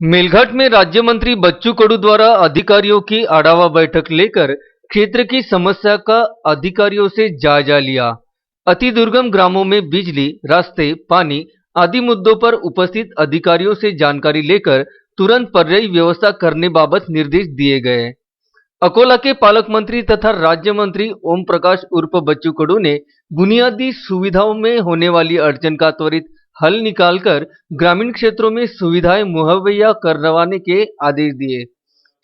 मेलघाट में राज्य मंत्री बच्चू कडू द्वारा अधिकारियों की आढ़ावा बैठक लेकर क्षेत्र की समस्या का अधिकारियों से जायजा लिया। अति दुर्गम ग्रामों में बिजली, रास्ते, पानी आदि मुद्दों पर उपस्थित अधिकारियों से जानकारी लेकर तुरंत पर्यायी व्यवस्था करने बाबत निर्देश दिए गए। अकोला के पालक मंत्री तथा राज्य मंत्री ओम प्रकाश उर्फ़ बच्चू कडू ने बुनियादी सुविधाओं में होने वाली अड़चन का त्वरित हल निकालकर ग्रामीण क्षेत्रों में सुविधाएँ मुहैया करवाने के आदेश दिए।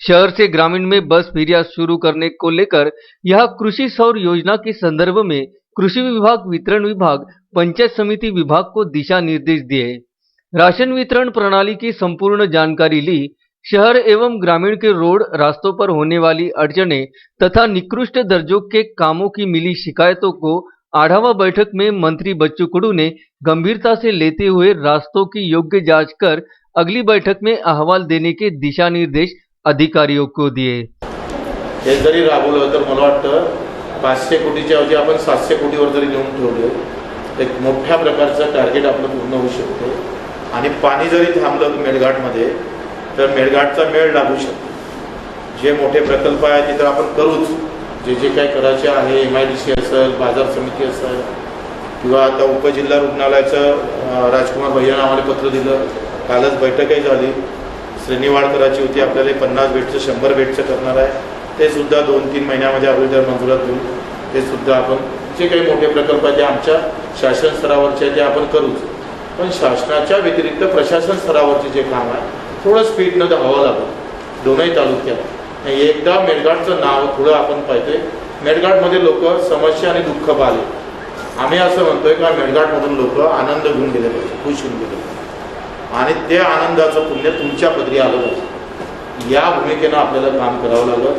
शहर से ग्रामीण में बस फेरिया शुरू करने को लेकर यह कृषि सौर योजना के संदर्भ में कृषि विभाग, वितरण विभाग, पंचायत समिति विभाग को दिशा निर्देश दिए। राशन वितरण प्रणाली की संपूर्ण जानकारी ली, शहर एवं ग्रामीण के रोड रास्तों पर होने वाली अड़चने तथा निकृष्ट दर्जों के कामों की मिली शिकायतों को आढ़ावा बैठक में मंत्री बच्चू कुड़ू ने गंभीरता से लेते हुए रास्तों की योग्य जांच कर अगली बैठक में अहवाल देने के दिशा निर्देश अधिकारियों को दिए। हे जरी राबवलं तर मला वाटतं पाचशे कोटीच्या ऐवजी आपण सातशे कोटीवर जरी नेऊन ठेवले एक मोठ्या प्रकारचं टार्गेट आपलं पूर्ण होऊ शकतो. आणि पाणी जरी थांबलं मेळघाटमध्ये तर मेळघाटचा मेळ लागू शकतो. जे मोठे प्रकल्प आहेत तर आपण करूच. जे जे काय करायचे आहे एम आय डी सी असेल बाजार समिती असेल किंवा आता उपजिल्हा रुग्णालयाचं राजकुमार भैयानं आम्हाला पत्र दिलं. कालच बैठकही झाली. श्रेणीवाढ करायची होती. आपल्याला पन्नास बेडचं शंभर बेडचं करणार आहे. ते सुद्धा दोन तीन महिन्यामध्ये अगोदर मंजुरात घेऊन ते सुद्धा आपण जे काही मोठे प्रकल्प आहेत ते आमच्या शासन स्तरावरचे ते आपण करूच. पण शासनाच्या व्यतिरिक्त प्रशासन स्तरावरचे जे काम आहे थोडं स्पीडनं धावावं लागतं दोनही तालुक्यात. एकदा मेळघाटचं नाव थोडं आपण पाहतोय. मेळघाटमध्ये लोक समस्या आणि दुःख पाहिले. आम्ही असं म्हणतोय का मेळघाटमधून लोक आनंद घेऊन गेले पाहिजे खुश होऊन गेले पाहिजे. आणि ते आनंदाचं पुण्य तुमच्या पदरी आलं पाहिजे. या भूमिकेनं आपल्याला काम करावं लागलं.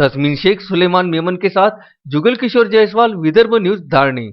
तस्मीन शेख सुलेमान मेमन के साथ जुगल किशोर जयस्वाल विदर्भ न्यूज धारणी.